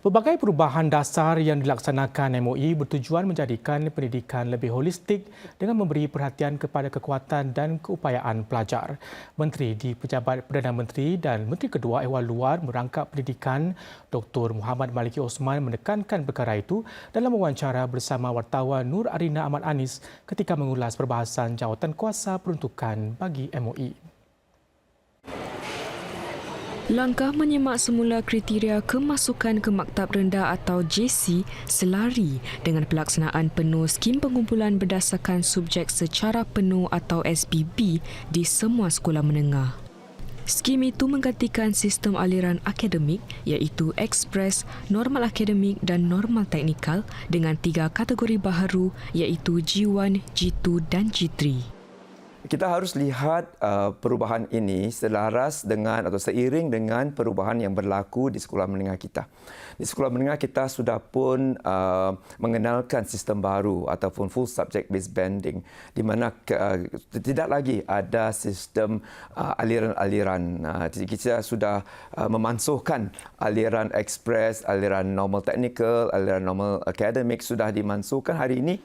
Pelbagai perubahan dasar yang dilaksanakan MOE bertujuan menjadikan pendidikan lebih holistik dengan memberi perhatian kepada kekuatan dan keupayaan pelajar. Menteri di Pejabat Perdana Menteri dan Menteri Kedua Ehwal Luar Merangkap Pendidikan Dr. Muhammad Maliki Osman menekankan perkara itu dalam wawancara bersama wartawan Nur Arina Ahmad Anis ketika mengulas perbahasan jawatan kuasa peruntukan bagi MOE. Langkah menyemak semula kriteria kemasukan ke maktab rendah atau JC selari dengan pelaksanaan penuh skim pengumpulan berdasarkan subjek secara penuh atau SPB di semua sekolah menengah. Skim itu menggantikan sistem aliran akademik iaitu Express, Normal Akademik dan Normal Teknikal dengan tiga kategori baharu iaitu G1, G2 dan G3 kita harus lihat uh, perubahan ini selaras dengan atau seiring dengan perubahan yang berlaku di sekolah menengah kita. Di sekolah menengah kita sudah pun uh, mengenalkan sistem baru ataupun full subject based banding di mana uh, tidak lagi ada sistem uh, aliran-aliran. Uh, kita sudah uh, memansuhkan aliran express, aliran normal technical, aliran normal academic sudah dimansuhkan hari ini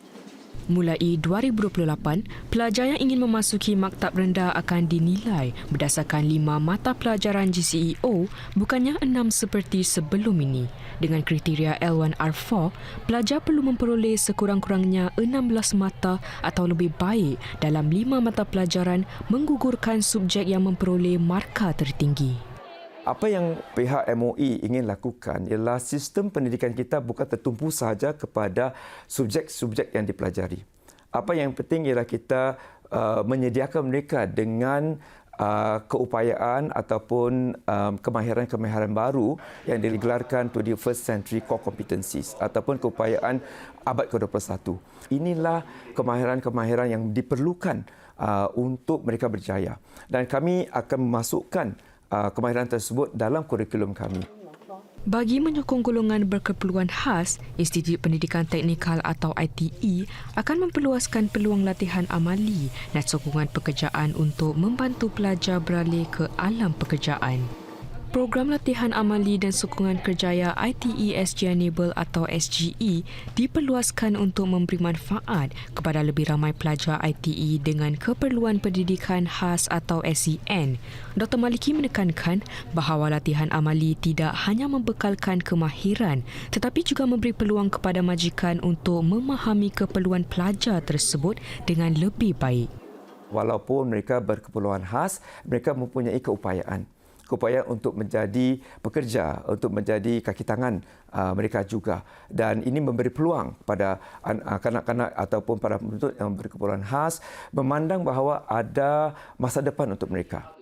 Mulai 2028, pelajar yang ingin memasuki maktab rendah akan dinilai berdasarkan lima mata pelajaran GCEO bukannya enam seperti sebelum ini. Dengan kriteria L1R4, pelajar perlu memperoleh sekurang-kurangnya 16 mata atau lebih baik dalam lima mata pelajaran menggugurkan subjek yang memperoleh markah tertinggi apa yang pihak MOE ingin lakukan ialah sistem pendidikan kita bukan tertumpu sahaja kepada subjek-subjek yang dipelajari. Apa yang penting ialah kita uh, menyediakan mereka dengan uh, keupayaan ataupun um, kemahiran-kemahiran baru yang digelarkan to the first century core competencies ataupun keupayaan abad ke-21. Inilah kemahiran-kemahiran yang diperlukan uh, untuk mereka berjaya. Dan kami akan memasukkan Uh, kemahiran tersebut dalam kurikulum kami. Bagi menyokong golongan berkeperluan khas, Institut Pendidikan Teknikal atau ITE akan memperluaskan peluang latihan amali dan sokongan pekerjaan untuk membantu pelajar beralih ke alam pekerjaan. Program latihan amali dan sokongan kerjaya ITE SG Enable atau SGE diperluaskan untuk memberi manfaat kepada lebih ramai pelajar ITE dengan keperluan pendidikan khas atau SEN. Dr. Maliki menekankan bahawa latihan amali tidak hanya membekalkan kemahiran tetapi juga memberi peluang kepada majikan untuk memahami keperluan pelajar tersebut dengan lebih baik. Walaupun mereka berkeperluan khas, mereka mempunyai keupayaan keupayaan untuk menjadi pekerja, untuk menjadi kaki tangan uh, mereka juga. Dan ini memberi peluang pada uh, kanak-kanak ataupun para penuntut yang berkeperluan khas memandang bahawa ada masa depan untuk mereka.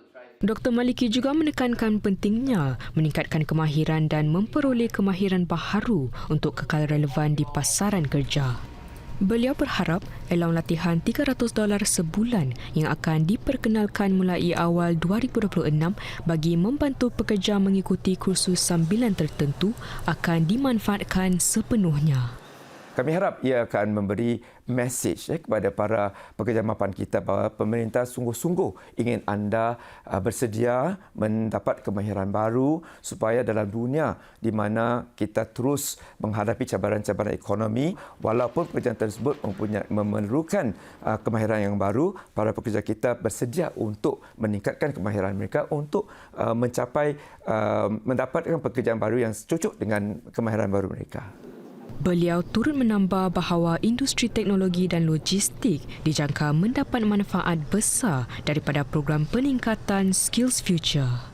Dr. Maliki juga menekankan pentingnya meningkatkan kemahiran dan memperoleh kemahiran baharu untuk kekal relevan di pasaran kerja. Beliau berharap elaun latihan 300 dolar sebulan yang akan diperkenalkan mulai awal 2026 bagi membantu pekerja mengikuti kursus sambilan tertentu akan dimanfaatkan sepenuhnya. Kami harap ia akan memberi message eh, kepada para pekerja mapan kita bahawa pemerintah sungguh-sungguh ingin anda uh, bersedia mendapat kemahiran baru supaya dalam dunia di mana kita terus menghadapi cabaran-cabaran ekonomi walaupun pekerjaan tersebut mempunyai memerlukan uh, kemahiran yang baru para pekerja kita bersedia untuk meningkatkan kemahiran mereka untuk uh, mencapai uh, mendapatkan pekerjaan baru yang cocok dengan kemahiran baru mereka. Beliau turut menambah bahawa industri teknologi dan logistik dijangka mendapat manfaat besar daripada program peningkatan Skills Future.